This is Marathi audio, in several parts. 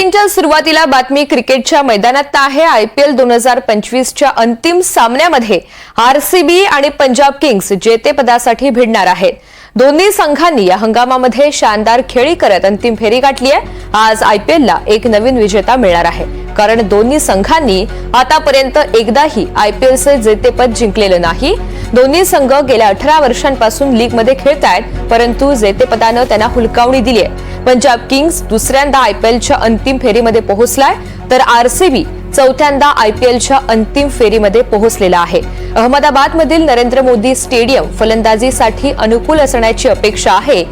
च्या सुरुवातीला बातमी क्रिकेटच्या मैदानात आहे. आय पी एल दोन हजार पंचवीसच्या अंतिम सामन्यामध्ये आरसीबी आणि पंजाब किंग्स जेतेपदासाठी भिडणार आहेत. दोन्ही संघांनी या हंगामामध्ये शानदार खेळी करत अंतिम फेरी गाठली आहे आज आयपीएलला एक नवीन विजेता मिळणार आहे. कारण दोन्ही संघांनी आतापर्यंत एकदाही आयपीएलचे जेतेपद जिंकलेलं नाही. दोन्ही संघ गेल्या अठरा वर्षांपासून लीगमध्ये खेळतायत परंतु जेतेपदानं त्यांना हुलकावणी दिली आहे पंजाब किंग्स दुसऱ्यांदा आयपीएलच्या अंतिम फेरीमध्ये पोहोचलाय तर आरसीबी चौथ्यांदा आयपीएलच्या अंतिम फेरीमध्ये पोहोचलेला आहे. अहमदाबादमधील नरेंद्र मोदी स्टेडियम फलंदाजीसाठी अनुकूल असण्याची अपेक्षा आहे.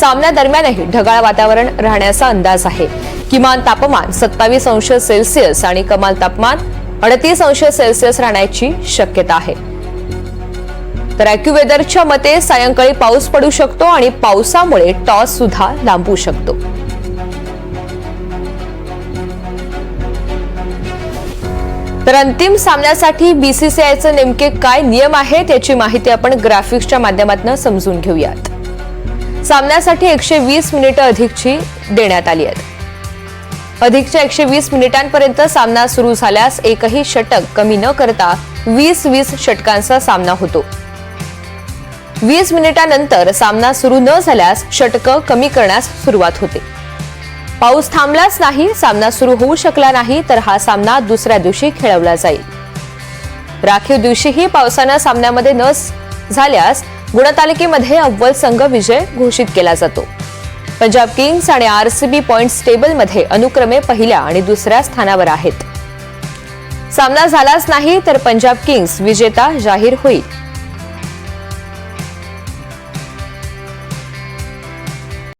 सामन्यादरम्यानही ढगाळ वातावरण राहण्याचा अंदाज आहे. किमान तापमान सत्तावीस अंश सेल्सिअस आणि कमाल तापमान अडतीस अंश सेल्सिअस राहण्याची शक्यता आहे. तर अॅक्युवेदरच्या मते सायंकाळी पाऊस पडू शकतो आणि पावसामुळे टॉस सुद्धा लांबू शकतो. तर अंतिम सामन्यासाठी बीसीसीआयचे नेमके काय नियम आहेत याची माहिती आपण ग्राफिक्सच्या माध्यमातून समजून घेऊयात. सामन्यासाठी एकशे वीस मिनिटं अधिकची देण्यात आली आहेत. अधिकच्या एकशे वीस मिनिटांपर्यंत सामना सुरू झाल्यास एकही षटक कमी न करता वीस वीस षटकांचा सामना होतो. वीस मिनिटांनंतर सामना सुरू न झाल्यास षटकं कमी करण्यास सुरुवात होते. पाऊस थांबलाच नाही सामना सुरू होऊ शकला नाही तर हा सामना दुसऱ्या दिवशी खेळवला जाईल. राखीव दिवशीही पावसानं सामन्यामध्ये न झाल्यास गुणतालिकेमध्ये अव्वल संघ विजय घोषित केला जातो. पंजाब किंग्स आणि आरसीबी पॉइंट्स टेबलमध्ये अनुक्रमे पहिल्या आणि दुसऱ्या स्थानावर आहेत. सामना झालाच नाही तर पंजाब किंग्स विजेता जाहीर होईल.